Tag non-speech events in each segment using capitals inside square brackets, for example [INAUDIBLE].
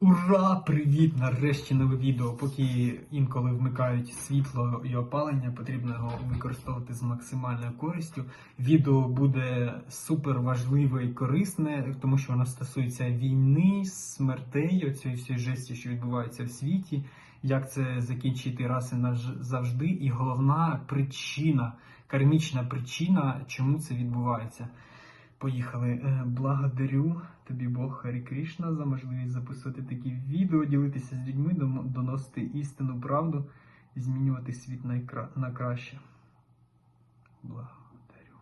Ура! Привіт! Нарешті нове відео. Поки інколи вмикають світло і опалення, потрібно його використовувати з максимальною користю. Відео буде супер важливе і корисне, тому що воно стосується війни, смертей, оцієї всієї жесті, що відбувається в світі, як це закінчити раз і назавжди. І головна причина, кармічна причина, чому це відбувається. Поїхали. Е, Благодарю тобі Бог Харі Кришна за можливість записувати такі відео, ділитися з людьми, доносити істину, правду, змінювати світ на, краще. Благодарю.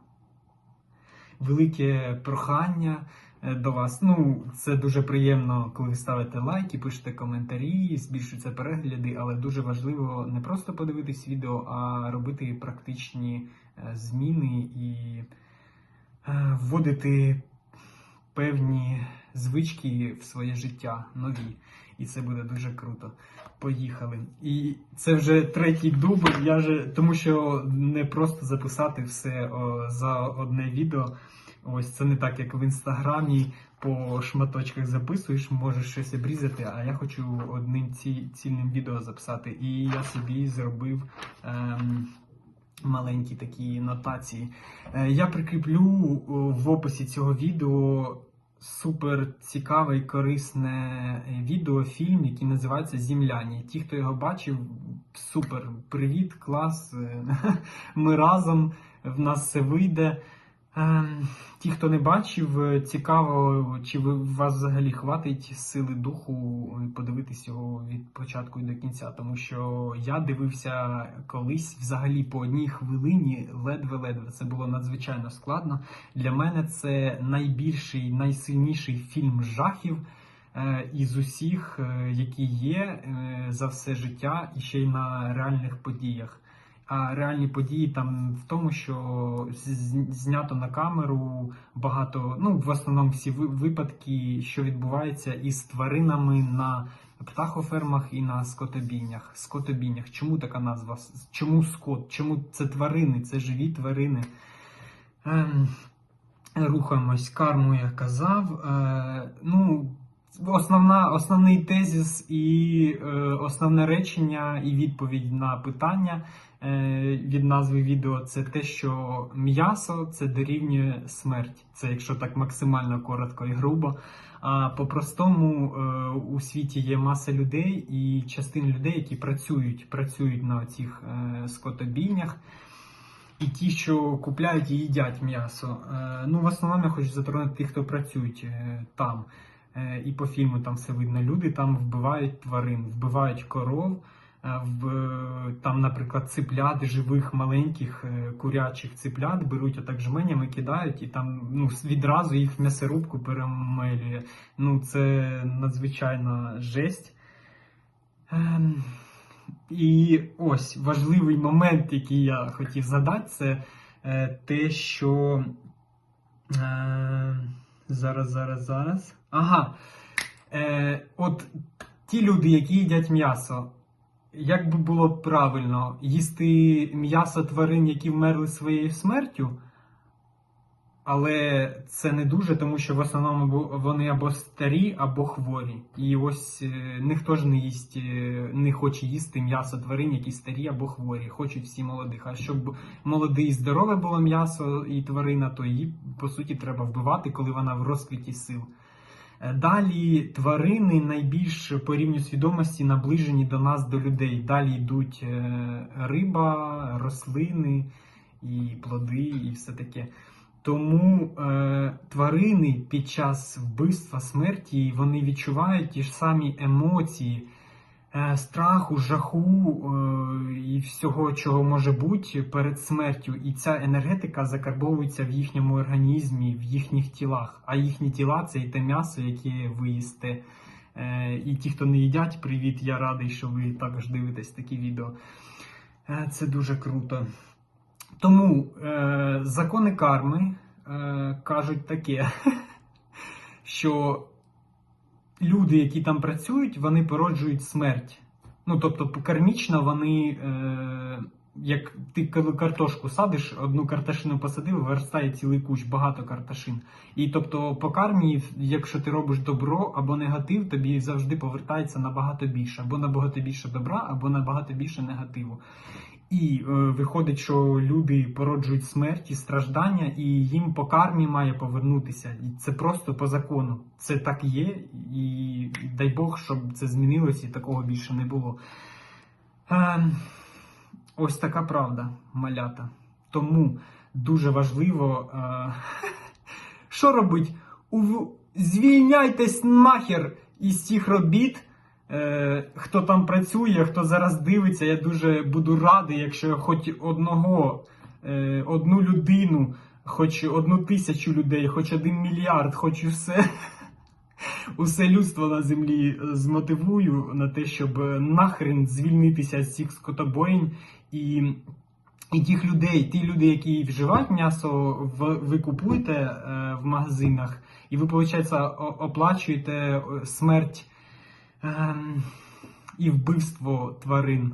Велике прохання е, до вас. Ну, це дуже приємно, коли ви ставите лайки, пишете коментарі, збільшуються перегляди, але дуже важливо не просто подивитись відео, а робити практичні е, зміни і вводити певні звички в своє життя нові. І це буде дуже круто. Поїхали. І це вже третій дубль. Я же, тому що не просто записати все о, за одне відео. Ось це не так, як в інстаграмі по шматочках записуєш, можеш щось обрізати, а я хочу одним ці, цільним відео записати. І я собі зробив. Ем, маленькі такі нотації. Е, Я прикріплю в описі цього відео супер цікаве і корисне відеофільм, відео, фільм, який називається Зімляні. Ті, хто його бачив, супер, привіт, клас. е, [LAUGHS] Ми разом, в нас все вийде. Ем, Ті, хто не бачив, е, цікаво, чи ви, вас взагалі хватить сили духу е, подивитись його від початку і до кінця, тому що я дивився колись взагалі по одній хвилині, ледве-ледве. Це було надзвичайно складно. Для мене це найбільший, найсильніший фільм жахів е, із усіх, які є за все життя і ще й на реальних подіях. А реальні події там в тому, що знято на камеру багато, ну в основному всі ви- випадки, що відбувається із тваринами на птахофермах і на скотобійнях. Скотобійнях. Чому така назва? Чому скот? Чому це тварини? Це живі тварини. Ем, рухаємось. Карму я казав. Е, ну, Основна, основний тезис і е, основне речення і відповідь на питання е, від назви відео це те, що м'ясо це дорівнює смерть. Це якщо так максимально коротко і грубо. А по-простому е, у світі є маса людей і частин людей, які працюють, працюють на цих е, скотобійнях. І ті, що купляють і їдять м'ясо. Е, ну, в основному я хочу затронути тих, хто працюють е, там. Е, І по фільму там все видно. Люди там вбивають тварин, вбивають коров, е, в, там, наприклад, циплят живих маленьких е, курячих циплят беруть отак жменями, кидають і там ну, відразу їх в м'ясорубку перемелює. Ну, це надзвичайна жесть. Ем, і ось важливий момент, який я хотів задати, це е, те, що. Е, зараз, зараз, зараз. Ага. Е, от ті люди, які їдять м'ясо, як би було правильно їсти м'ясо тварин, які вмерли своєю смертю? Але це не дуже, тому що в основному вони або старі, або хворі. І ось е, ніхто ж не їсть, е, не хоче їсти м'ясо тварин, які старі або хворі. Хочуть всі молодих. А щоб молоде і здорове було м'ясо і тварина, то її по суті треба вбивати, коли вона в розквіті сил. Далі тварини найбільш по рівню свідомості наближені до нас, до людей. Далі йдуть е, риба, рослини і плоди, і все таке. Тому е, тварини під час вбивства смерті вони відчувають ті ж самі емоції страху, жаху е, і всього, чого може бути перед смертю. І ця енергетика закарбовується в їхньому організмі, в їхніх тілах. А їхні тіла це і те м'ясо, яке ви їсте. Е, і ті, хто не їдять, привіт, я радий, що ви також дивитесь такі відео. Е, це дуже круто. Тому е, закони карми е, кажуть таке, [LAUGHS] що люди, які там працюють, вони породжують смерть. Ну, тобто, кармічно вони е, як ти коли картошку садиш, одну карташину посадив, виростає цілий кущ, багато карташин. І тобто по кармі, якщо ти робиш добро або негатив, тобі завжди повертається набагато більше, або набагато більше добра, або набагато більше негативу. І е, виходить, що люди породжують смерть і страждання, і їм по кармі має повернутися. І це просто по закону. Це так є, і дай Бог, щоб це змінилось і такого більше не було. Е, ось така правда, малята. Тому дуже важливо, е, [LAUGHS] що робить? Звільняйтесь нахер із цих робіт. Е, хто там працює, хто зараз дивиться, я дуже буду радий, якщо хоч одного, е, одну людину, хоч одну тисячу людей, хоч один мільярд, хоч усе, усе людство на землі змотивую на те, щоб нахрен звільнитися з цих скотобоїнь і. І тих людей, ті люди, які вживають м'ясо, ви купуєте е, в магазинах, і ви, виходить, оплачуєте е, смерть ем, і вбивство тварин.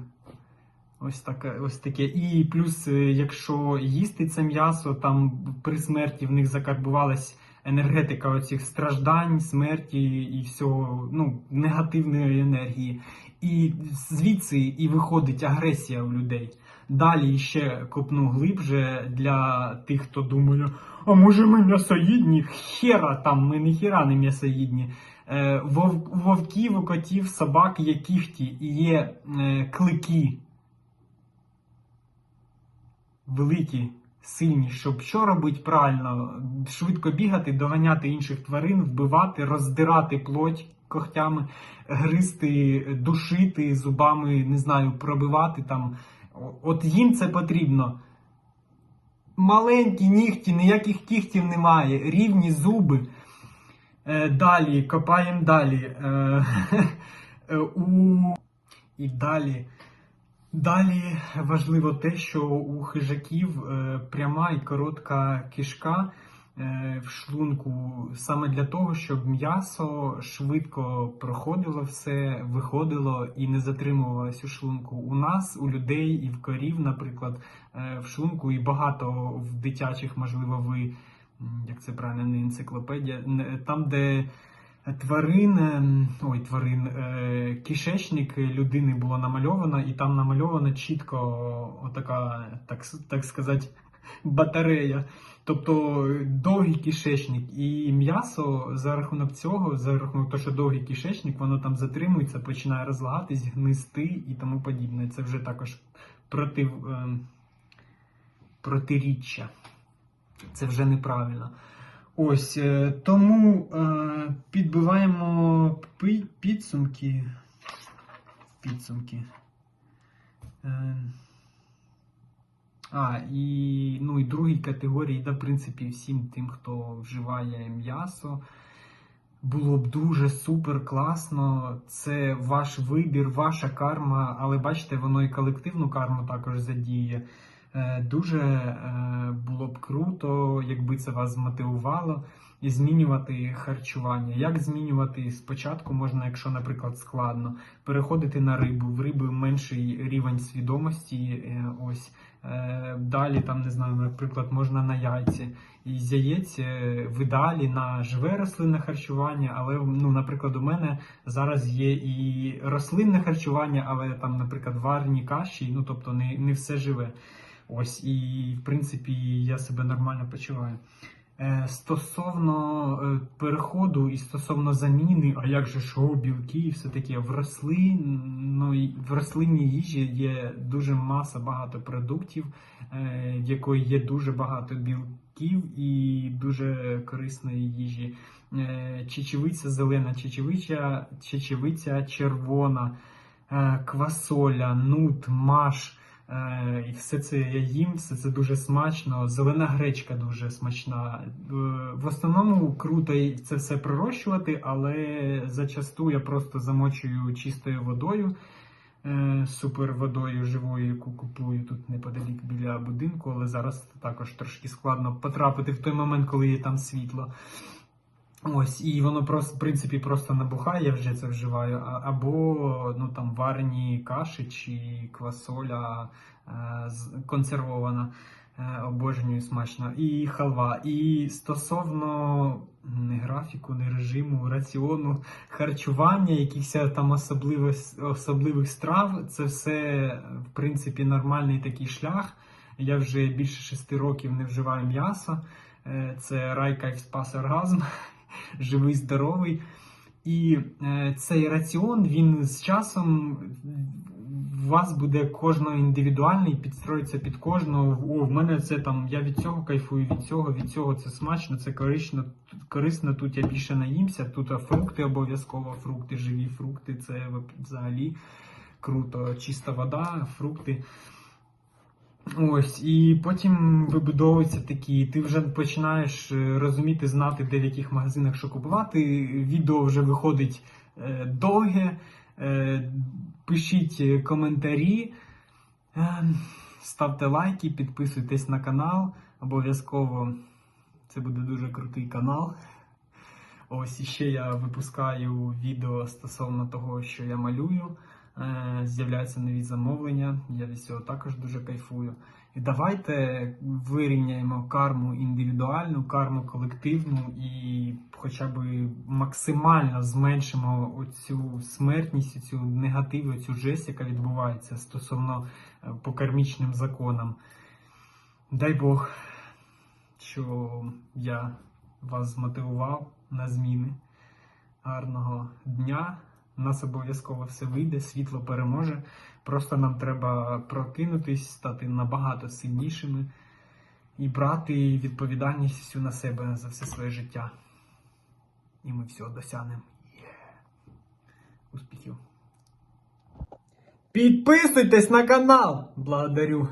Ось таке, ось таке. І плюс, е, якщо їсти це м'ясо, там при смерті в них закарбувалась енергетика оцих страждань, смерті і всього, ну, негативної енергії. І звідси і виходить агресія у людей. Далі ще копну глибше для тих, хто думає, а може ми м'ясоїдні? Хера там, ми не хіра не м'ясоїдні. Е, вов, вовків, котів, собак є кіхті і є е, клики. Великі, сильні, щоб що робити правильно? Швидко бігати, доганяти інших тварин, вбивати, роздирати плоть когтями, гризти, душити зубами, не знаю, пробивати там. От їм це потрібно. Маленькі нігті, ніяких кігтів немає, рівні зуби. Е, далі, копаємо далі. Е, [LAUGHS] е, у... І далі. Далі важливо те, що у хижаків е, пряма і коротка кишка е, в шлунку саме для того, щоб м'ясо швидко проходило все, виходило і не затримувалось у шлунку. У нас, у людей і в корів, наприклад, е, в шлунку і багато в дитячих, можливо, ви, як це правильно, не енциклопедія, там, де тварин, ем, ой, тварин, е, кишечник людини було намальовано, і там намальовано чітко отака, так, так сказати, батарея. Тобто е, довгий кишечник і м'ясо за рахунок цього, за рахунок того, що довгий кишечник, воно там затримується, починає розлагатись, гнисти і тому подібне. Це вже також проти, ем, протиріччя. Це вже неправильно. Ось е, тому е, підбиваємо підсумки. Підсумки. Е, а, і, ну, і другій категорії, да, в принципі, всім тим, хто вживає м'ясо. Було б дуже супер класно. Це ваш вибір, ваша карма, але бачите, воно і колективну карму також задіє. Е, Дуже е, було б круто, якби це вас змотивувало і змінювати харчування. Як змінювати спочатку можна, якщо, наприклад, складно, переходити на рибу. В риби менший рівень свідомості. е, Ось далі, там не знаю, наприклад, можна на яйці. І з яєць е, в ідеалі на живе рослинне харчування, але ну, наприклад, у мене зараз є і рослинне харчування, але там, наприклад, варні каші, ну тобто не, не все живе. Ось, і в принципі я себе нормально почуваю. Е, Стосовно е, переходу і стосовно заміни, а як же шоу, білки і все таке, в рослин, ну, в рослинній їжі є дуже маса багато продуктів, е, в якої є дуже багато білків і дуже корисної їжі. Чечевиця зелена, чечевиця, чечевиця червона, квасоля, нут, маш. Е, І все це я їм, все це дуже смачно. Зелена гречка дуже смачна. Е, В основному круто це все пророщувати, але зачасту я просто замочую чистою водою, е, супер водою живою, яку купую тут неподалік біля будинку, але зараз також трошки складно потрапити в той момент, коли є там світло. Ось, і воно просто, в принципі, просто набухає, я вже це вживаю. Або ну там варені каші чи квасоля з- консервована. Е, Обожнюю смачно. І халва. І стосовно не графіку, не режиму, раціону, харчування, якихось там особливих, особливих страв, це все, в принципі, нормальний такий шлях. Я вже більше шести років не вживаю м'ясо. Е, Це рай, кайф, спас, оргазм. [LAUGHS] Живий, здоровий. І е, цей раціон він з часом у вас буде кожного індивідуальний, підстроїться під кожного. О, в мене це там, я від цього кайфую, від цього, від цього це смачно, це корисно, корисно. Тут я більше наїмся. Тут фрукти обов'язково, фрукти, живі фрукти, це взагалі круто. Чиста вода, фрукти. Ось, і потім вибудовуються такі, ти вже починаєш е, розуміти, знати, де в яких магазинах що купувати. Відео вже виходить е, довге. Е, пишіть коментарі, ставте лайки, підписуйтесь на канал. Обов'язково це буде дуже крутий канал. Ось і ще я випускаю відео стосовно того, що я малюю. Е, З'являються нові замовлення. Я від цього також дуже кайфую. І давайте вирівняємо карму індивідуальну, карму колективну і хоча б максимально зменшимо оцю смертність, цю негативу, цю жесть, яка відбувається стосовно е, по кармічним законам. Дай Бог, що я вас змотивував на зміни. Гарного дня! У нас обов'язково все вийде, світло переможе. Просто нам треба прокинутись, стати набагато сильнішими і брати відповідальність всю на себе за все своє життя. І ми всього досягнемо. Успіхів! Підписуйтесь на канал! Благодарю!